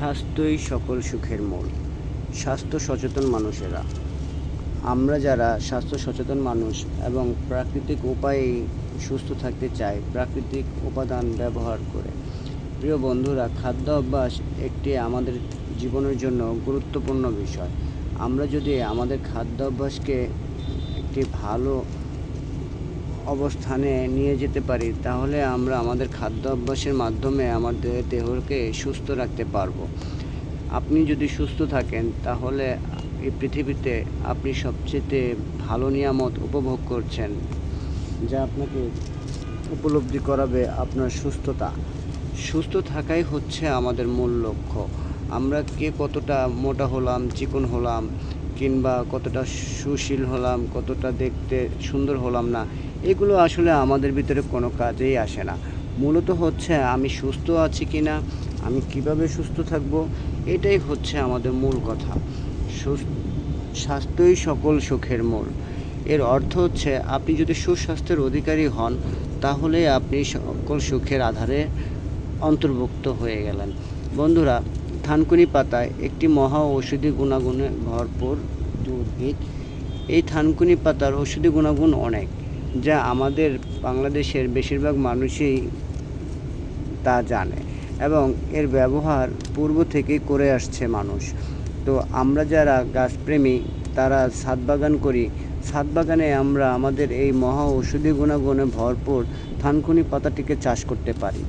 স্বাস্থ্যই সকল সুখের মূল। স্বাস্থ্য সচেতন মানুষেরা। আমরা যারা স্বাস্থ্য সচেতন মানুষ এবং প্রাকৃতিক উপায়েই সুস্থ থাকতে চাই, প্রাকৃতিক উপাদান ব্যবহার করে। প্রিয় বন্ধুরা, খাদ্য অভ্যাস একটি আমাদের জীবনের জন্য গুরুত্বপূর্ণ বিষয়। আমরা যদি আমাদের খাদ্য অভ্যাসকে একটি ভালো অবস্থানে নিয়ে যেতে পারি, তাহলে আমরা আমাদের খাদ্য অভ্যাসের মাধ্যমে আমাদের দেহকে সুস্থ রাখতে পারব। আপনি যদি সুস্থ থাকেন, তাহলে এই পৃথিবীতে আপনি সবচেয়ে ভালো নিয়ামত উপভোগ করছেন, যা আপনাকে উপলব্ধি করাবে আপনার সুস্থতা। সুস্থ থাকাই হচ্ছে আমাদের মূল লক্ষ্য। আমরা কে কতটা মোটা হলাম, চিকন হলাম, কিংবা কতটা সুশীল হলাম, কতটা দেখতে সুন্দর হলাম না এগুলো আসলে আমাদের ভিতরে কোনো কাজেই আসে না। মূলত হচ্ছে আমি সুস্থ আছি কি না আমি কীভাবে সুস্থ থাকব, এটাই হচ্ছে আমাদের মূল কথা। স্বাস্থ্যই সকল সুখের মূল। এর অর্থ হচ্ছে আপনি যদি সুস্বাস্থ্যের অধিকারী হন, তাহলে আপনি সকল সুখের আধারে অন্তর্ভুক্ত হয়ে গেলেন। বন্ধুরা, থানকুনি পাতায় একটি মহা ঔষধি গুণাগুণে ভরপুর উদ্ভিদ এই থানকুনি পাতার ঔষধি গুণাগুণ অনেক। যা আমাদের বাংলাদেশের বেশিরভাগ মানুষই তা জানে এবং এর ব্যবহার পূর্ব থেকেই করে আসছে মানুষ। তো আমরা যারা গাছপ্রেমী, তারা ছাদ বাগান করি। ছাদ বাগানে আমরা আমাদের এই মহা ঔষধি গুণাগুণে ভরপুর থানকুনি পাতাটিকে চাষ করতে পারি।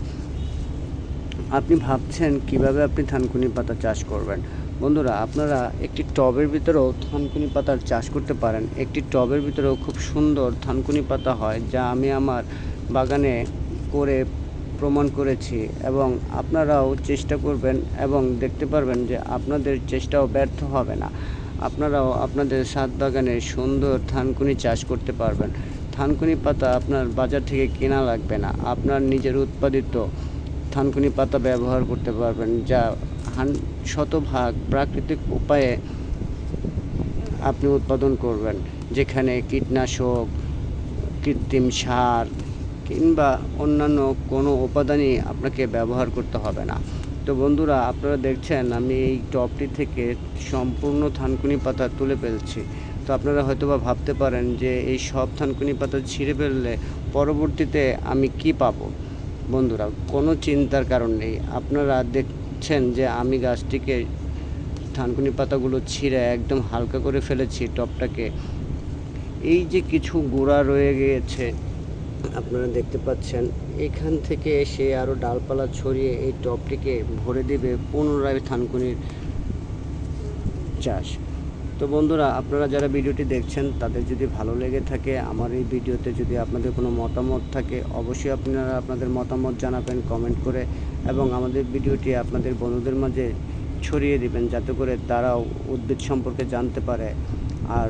আপনি ভাবছেন কীভাবে আপনি থানকুনি পাতা চাষ করবেন? বন্ধুরা, আপনারা একটি টবের ভিতরেও থানকুনি পাতার চাষ করতে পারেন। একটি টবের ভিতরেও খুব সুন্দর থানকুনি পাতা হয়, যা আমি আমার বাগানে করে প্রমাণ করেছি এবং আপনারাও চেষ্টা করবেন এবং দেখতে পারবেন যে আপনাদের চেষ্টাও ব্যর্থ হবে না। আপনারাও আপনাদের ছাদ বাগানে সুন্দর থানকুনি চাষ করতে পারবেন। থানকুনি পাতা আপনার বাজার থেকে কেনা লাগবে না। আপনার নিজের উৎপাদিত থানকুনি পাতা ব্যবহার করতে পারবেন, যা হান শতভাগ প্রাকৃতিক উপায়ে আপনি উৎপাদন করবেন। যেখানে কীটনাশক, কৃত্রিম সার কিংবা অন্যান্য কোনো উপাদানই আপনাকে ব্যবহার করতে হবে না। তো বন্ধুরা, আপনারা দেখছেন আমি এই টবটি থেকে সম্পূর্ণ থানকুনি পাতা তুলে ফেলছি। তো আপনারা হয়তোবা ভাবতে পারেন যে এই সব থানকুনি পাতা ছিঁড়ে ফেললে পরবর্তীতে আমি কি পাবো? বন্ধুরা, কোনো চিন্তার কারণ নেই। আপনারা দেখছেন যে আমি গাছটিকে থানকুনি পাতাগুলো ছিঁড়ে একদম হালকা করে ফেলেছি টপটাকে। এই যে কিছু গোড়া রয়ে গিয়েছে, আপনারা দেখতে পাচ্ছেন, এখান থেকে এসে আরও ডালপালা ছড়িয়ে এই টপটিকে ভরে দেবে পুনরায় থানকুনির চাষ। তো বন্ধুরা, আপনারা যারা ভিডিওটি দেখছেন, তাদের যদি ভালো লেগে থাকে, আমার এই ভিডিওতে যদি আপনাদের কোনো মতামত থাকে, অবশ্যই আপনারা আপনাদের মতামত জানাবেন কমেন্ট করে এবং আমাদের ভিডিওটি আপনাদের বন্ধুদের মাঝে ছড়িয়ে দিবেন, যাতে করে তারাও উদ্ভিদ সম্পর্কে জানতে পারে। আর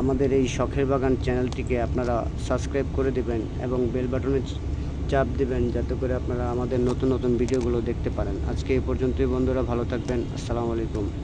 আমাদের এই শখের বাগান চ্যানেলটিকে আপনারা সাবস্ক্রাইব করে দিবেন এবং বেল বাটনে চাপ দিবেন, যাতে করে আপনারা আমাদের নতুন নতুন ভিডিওগুলো দেখতে পারেন। আজকে এই পর্যন্তই বন্ধুরা, ভালো থাকবেন, আসসালামু আলাইকুম।